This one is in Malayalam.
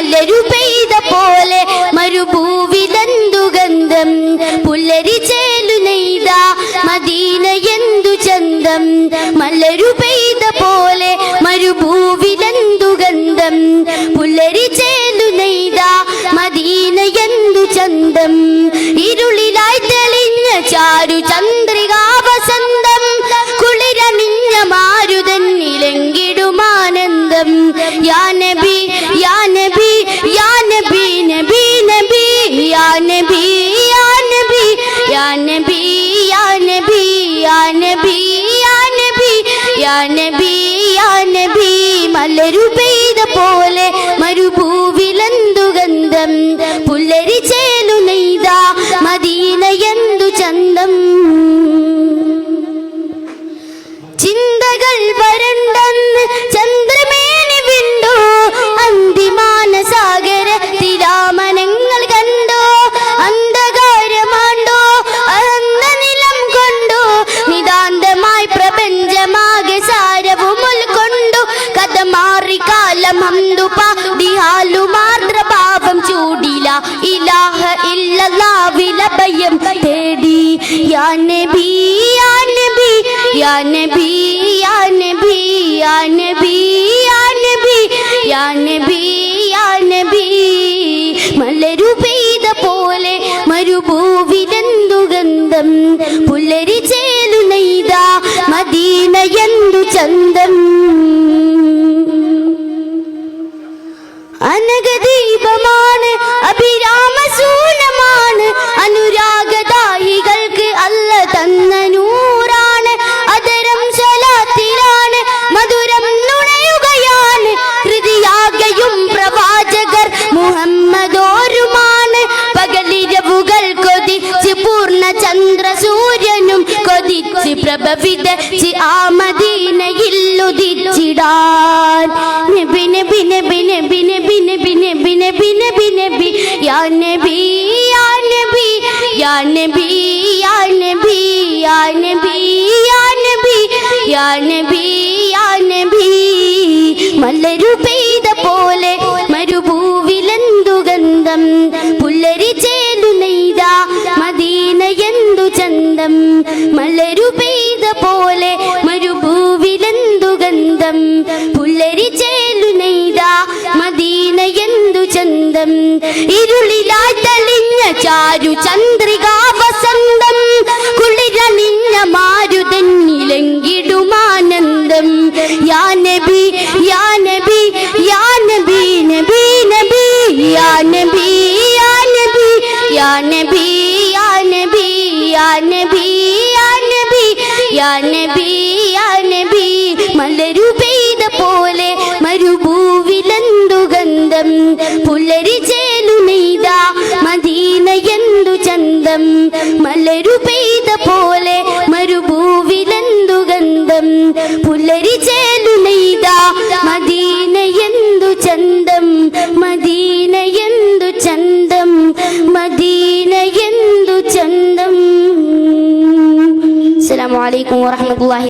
മലരു പെയ്ത പോലെ മരുഭൂവിലെന്തു ഗന്ധം. പുല്ലരി ചേലു നെയ്ത മദീന എന്തു ചന്തം. മലരു പെയ്ത പോലെ മരുഭൂവിലെന്തു ഗന്ധം. പുല്ലരി ചേലു നെയ്ത മദീന എന്തു ചന്തം. ഇരുളിലായി തെളിഞ്ഞ ചാരു ചന്ദ്രികാ വസന്തം കുളിരണിഞ്ഞ മാരുതന്നിലെങ്കിടുമാനന്ദം യാ നബി യാ നബി മലരു പെയ്ത പോലെ മരുഭൂവിലെന്തു ഗന്ധം? പുല്ലരി ചേലു നെയ്ത മദീന എന്തു ചന്തം ചിന്തകൾ നബി യാ നബി യാ നബി യാ നബി യാ നബി യാ നബി യാ നബി യാ നബി മലരു പെയ്ത പോലെ മരുഭൂവിലെന്തു ഗന്ധം? പുല്ലരി ചേലു നെയ്ത മദീന എന്തു ചന്തം? അനഗദീപമാണ് അഭിരാമസൂനമാണ് കൊതിച്ച് പ്രഭവിതച്ച് ആ മദീനയില്ലുദിച്ചിടാൻ നബി നബി നബി നബി നബി നബി നബി നബി നബി നബി യാ നബി യാ നബി യാ നബി യാ നബി യാ നബി യാ നബി യാ നബി യാ നബി മലരു മലരു പെയ്ത പോലെ മരുഭൂവിലെന്തു ഗന്ധം? പുല്ലരി ചേലു നെയ്ത മദീന എന്തു ചന്തം? ഇരുളിലായി തെളിഞ്ഞ ചാരു ചന്ദ്രികാ വസന്തം. കുളിരണിഞ്ഞ മാരുതന്നിലെങ്കിടുമാനന്ദം. യാ നബി യാ നബി യാ നബി നബി നബി യാ നബി യാ നബി യാ നബി യാ നബി യാ നബി. നബി നബി മലരു പെയ്ത പോലെ മരുഭൂവിലെന്തു ഗന്ധം? പുലരി ചേലു നെയ്ത മദീന എന്തു ചന്തം? മലരു പെയ്ത പോലെ മരുഭൂവിലെന്തു ഗന്ധം? പുലരി ചേലു നെയ്ത മദീന എന്തു ചന്തം? മദീന എന്തു ചന്തം? മദീന അലൈക്കും വറഹമത്തല്ലാഹി